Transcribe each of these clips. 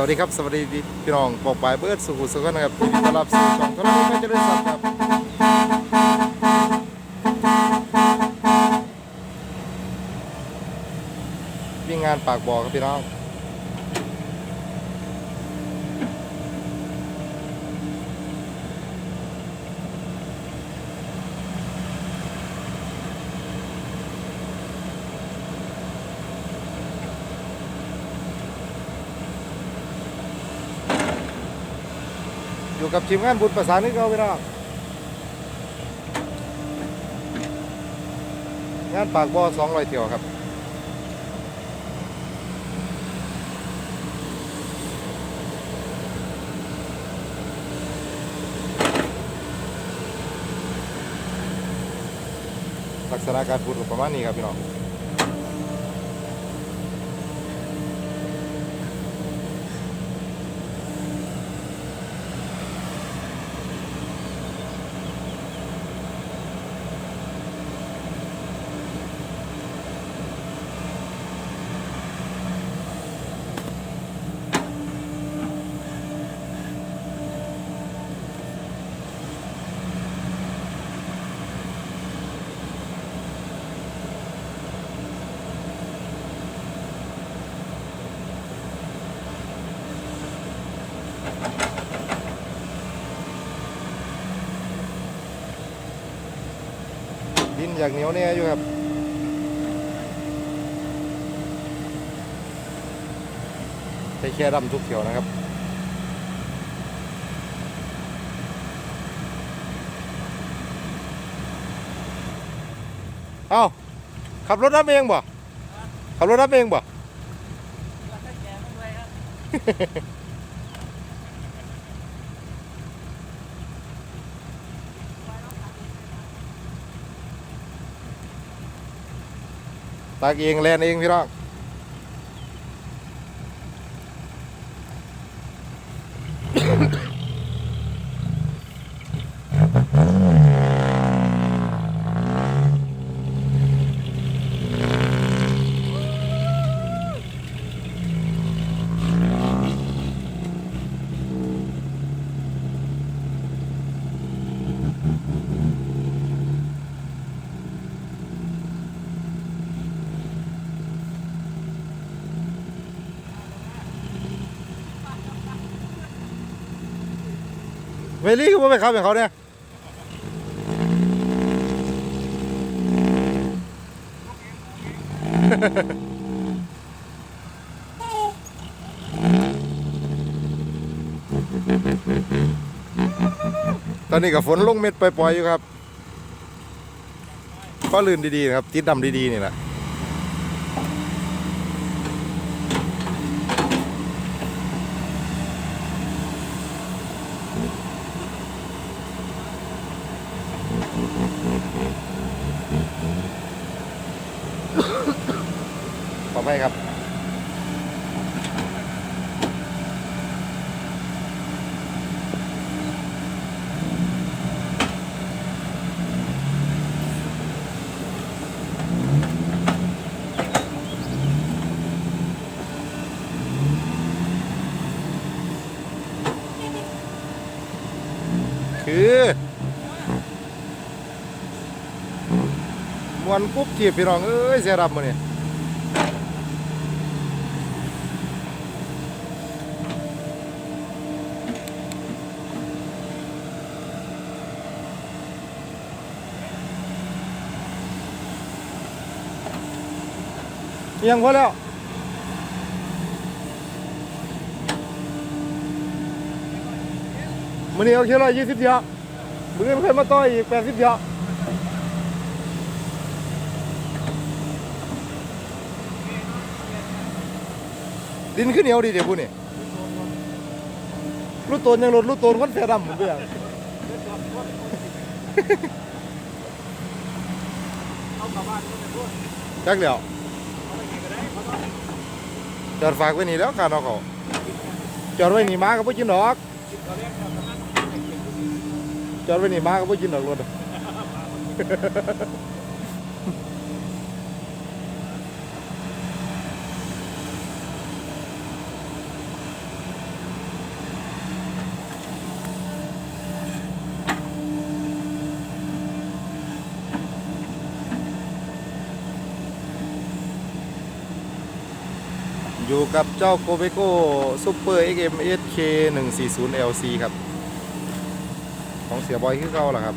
สวัสดีครับสวัสดีพี่น้องปอกปลายเบิร์ดสุขุสุขนะครับยินดีต้อนรับสู่ช่องธรณีไม่เจริญสัตว์ครับวิ่งงานปากบ่อครับพี่น้อง อยู่กับทีมงานบุญประสานนี่เขาพี่น้องงานปากบ่อสองรอยเที่ยวครับลักษณะการพูดประมาณนี้ครับพี่น้อง อย่างเหนียวเนี่ยอยู่ครับใช้แค่ดำทุกเขียวนะครับเอาขับรถรับเองบ่ขับรถรับเองบ่ ตักเองแลนเองพี่น้อง วลี่ก็บ่ไปขับอย่างเขาเนี่ยตอนนี้กับฝนลงเม็ดปล่อยๆอยู่ครับ ก็ลื่นดีๆนะครับติดดำดีๆนี่แหละ ขอไปครับ คือ ที่พี่น้องเอ้ยเสียรับมาเนี่ยยังพอแล้วมันนี้เอาแค่ร้อยยี่สิบเดียวมือนี้เพิ่มมาต่ออีกแปดสิบเดียว ดินขึ้นเหนียวดีเดี๋ยวพูดนี่ลูกโตนยังรถลูกโตนคนเสียดำผมเบื่อจักเดียวจอดฝากไว้นี่แล้วการเอาเขาจอดไว้นี่มาก็บ่กินดอกจอดไว้นี่มาก็บ่กินดอกรถ อยู่กับเจ้าโกเบโก้ซูเปอร์ XMSK 140 LC ครับ ของเสียบอยคือเก่าล่ะครับ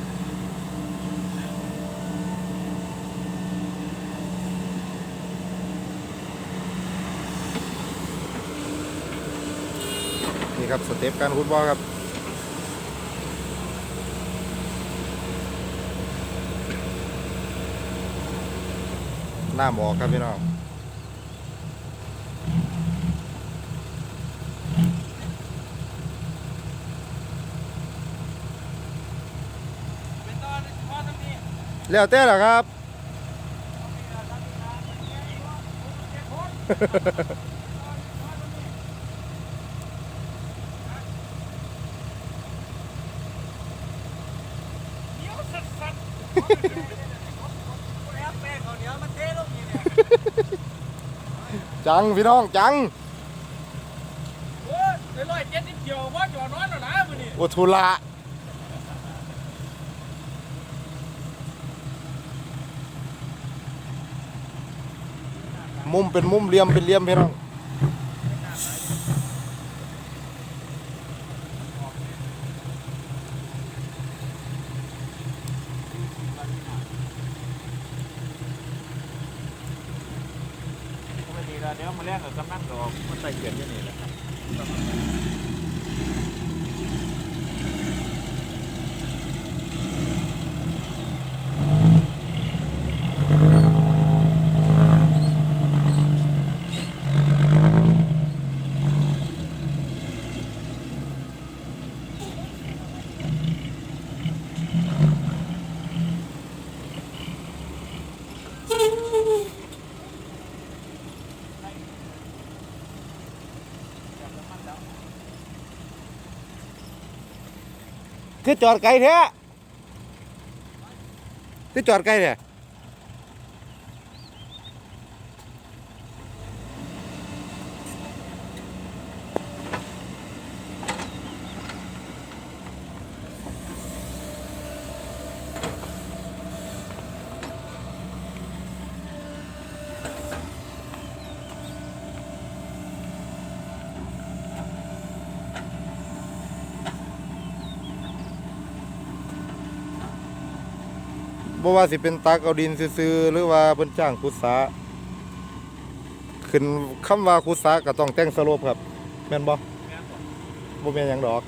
นี่ครับ สเต็ปการขุดบ่อครับน้ำออกครับพี่น้อง เป็นตอนเฉพาะตรงนี้ แล้วแต่ล่ะครับเดี๋ยวสัตว์สัตว์แอบแป้งเขาวเหนียวมันเทลงนี่เนี่ยจังพี่น้องจังโอ้ยเดี๋ยวร้อยเจ็ดสิบเกี่ยวว่าจอดนอนแล้วนะมื้อนี้โอทุละ มุมเป็นมุมเหลี่ยมเป็นเหลี่ยมพี่น้อง ไม่ดีแล้วเดี๋ยวมาแลกกับกำนันก็มันใส่เกลือนอยู่นี่แหละครับ คือจอดไกลแท้คือจอดไกลเนี่ บ่ว่าสิเป็นตักเอาดินซื่อๆหรือว่าเพิ่นจ้างขุดสาขึ้นคำว่าขุดสาก็ต้องแต่งสโลปครับ แม่นบ่บ่แม่นหยังดอก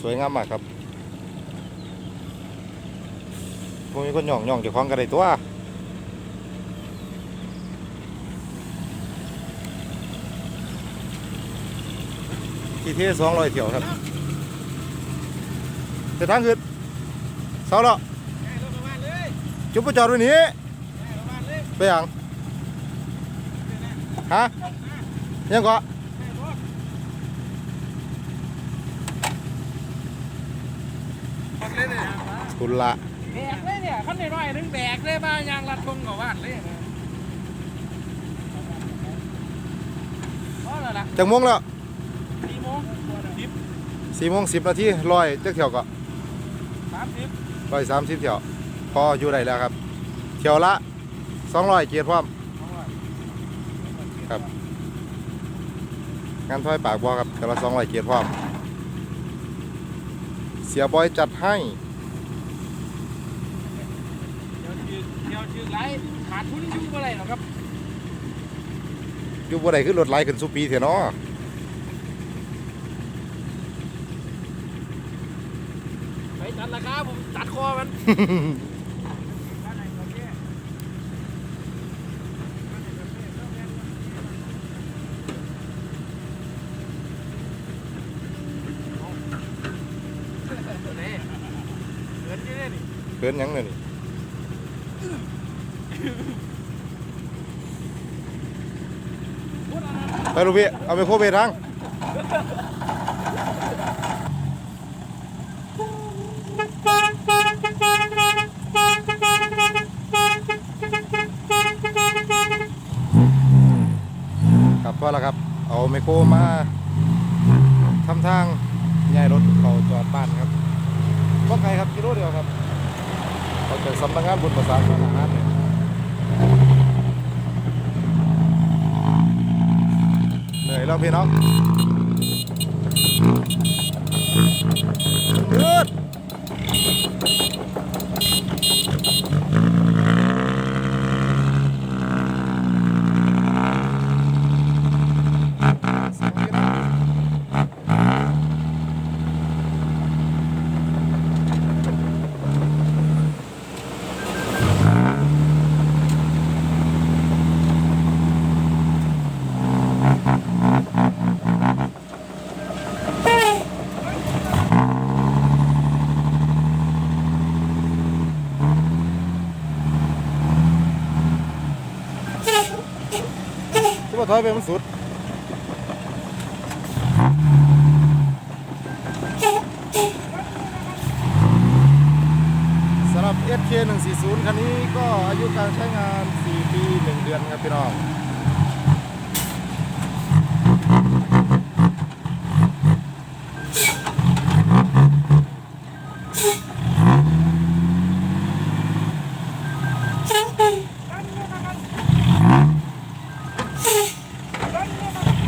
สวยงามมากครับพวกนี้คนหย่องหย่องเจะคล้าของกันได้ตัวที่เท่สองร้อยเที่ยวครับแต่ทางขึ้นเสาแล้วแม่รถประมาจุ๊บไปจอดว้นี้แม่ประมาณเลยไปยังฮะยังก็ แม่รถหมดเลยเนี่ย ทุนละแบกเลยเนี่ยขั้นน้อยๆนึงแบกเลยบ้ายางรัดทงกับวาดเลยนะพอแล้วล่ะจังมงแล้วสี่โมงสิบสี่โมงสิบนาทีร้อยจักเที่ยวก็สามสิบร้อยสามสิบเที่ยวพออยู่ได้แล้วครับ เที่ยวละสองร้อยเกียรติพร้อมครับ งานถ้อยปากบอครับเที่ยวละสองร้อยเกียรติพร้อม เสียบอยจัดให้ เดี๋ยว ชื่อเดี๋ยวชื่อไรขาดทุนอยู่อะไรหรอกครับอยู่บ่ได้ขึ้นรถไหลขึ้นสุปีเถอะเนาะไปจัดราคาผมจัดคอมันเกินที่นี่เกินหยังเลยนี่ ลูกพี่เอาไปโคไปทั้งครับพอแล้วครับ เอาไมโครมาทำทางย้ายรถเขาจอดบ้านครับว่าไงครับกิโลเดียวครับเขาจะสำนักงานบุญประสานมาหาเนี่ย นื่อยแล้วพี่น้องยืดเสี ถอยไปมันสุด สำหรับ SK 140 คันนี้ก็อายุการใช้งาน 4 ปี 1 เดือนครับพี่น้อง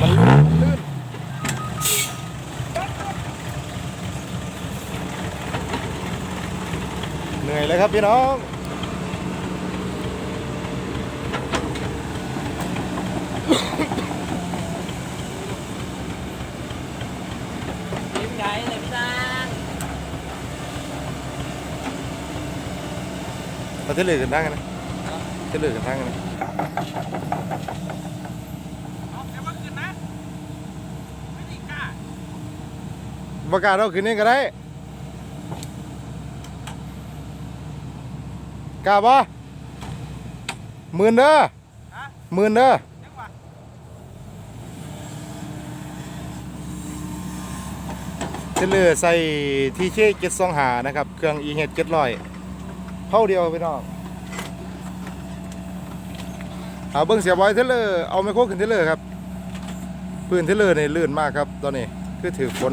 มันลื่นมันลื่น เหนื่อยเลย ครับพี่น้องยิ้มใหญ่เลยพี่นางเราเทเลอร์กันทั้งกันนะเทเลอร์กันทั้งกันนะเอาเดี๋ยวมาขึ้นนะไม่ได้กล้าประกาศเราคืนนี้ก็ได้ กล้าปะหมื่นเด้อฮะหมื่นเด้อจังหวะเทเลอร์ใส่ทีเช่เจ็ดสองหานะครับ เครื่องอีเฮดเจ็ดร้อยเท่าเดียวพี่น้องเอาเบิ้งเสียบอยเทเลอร์เอาไมโครขึ้นเทเลอร์ครับ พื้นเทเลอร์นี่ลื่นมากครับ ตอนนี้คือถือฝน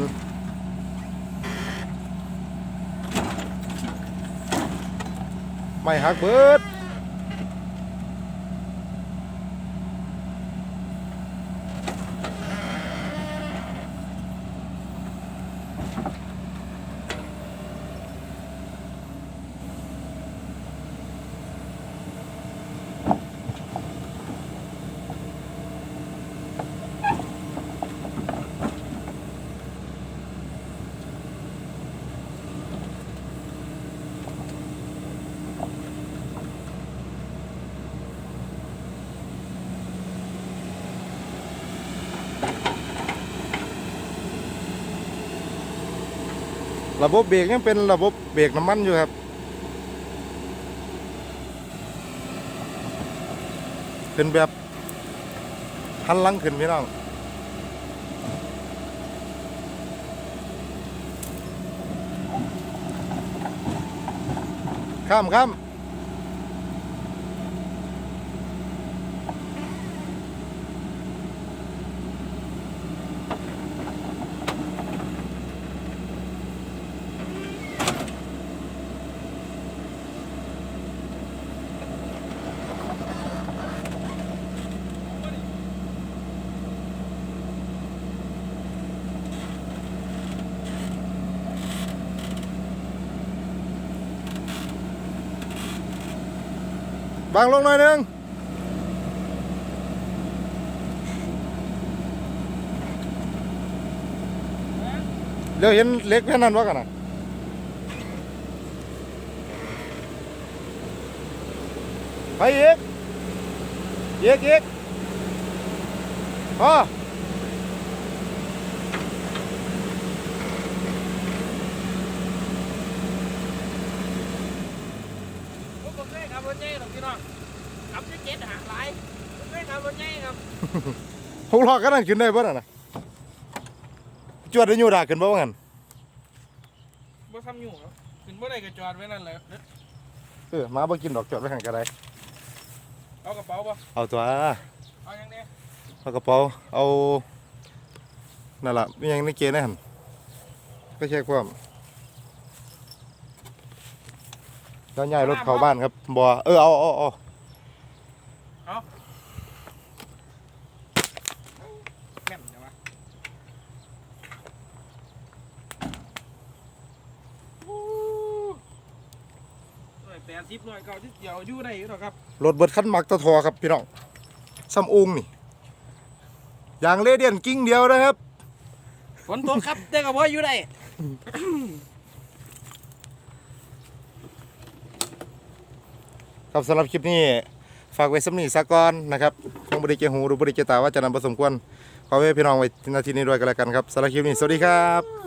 ม่หักเบิด ระบบเบรกยังเป็นระบบเบรกน้ำมันอยู่ครับขึ้นแบบหันหลังขึ้นพี่น้องข้ามข้าม บางลงหน่อยหนึงเดี๋ยวเห็นเหล็กแค่นั้นวะกันนะไปอีกอีกอีกพอ ผมผมได้ครับรถเจ๊หรอกพี่น้องขับที่เจ็ดหาหลายผมได้ครับรถเจ๊ครับ หกล้อกันนั่นขึ้นได้ป่ะน่ะนะจวดได้ยูดาขึ้นบ่ว่างั้นบ่ทำอยู่ครับขึ้นบ่ได้ก็จอดไว้นั่นแหละเออมาบ่กินดอกจอดไว้ข้างกระไดเอากระเป๋าป่ะเอาตัวเอาอย่างเนี้ยเอากระเป๋าเอานั่นล่ะมีหยังในเกณฑ์นะหั่นก็เช็คความแล้วย้ายรถเข้าบ้านครับบ่เออเอาเอาเอา แม่นจังวะโอ้หน่วยแปดสิบหน่วยเก่าที่เกี่ยวอยู่ได้อยู่หรอกครับรถเบิดคันมักตะทอครับพี่น้องซัมอุงนี่ยางเลเดียนกิ้งเดียวนะครับฝนตกครับแต่ก็บ่อยู่ได้ครับสำหรับคลิปนี้ฝากไว้สำนีสักก่อนนะครับคงบริเกหูหรือบริเกตาว่าจะนำผสมควรขอไว้พี่น้องไว้นาทีนี้ด้วยกันแล้วกันครับสำหรับคลิปนี้สวัสดีครับ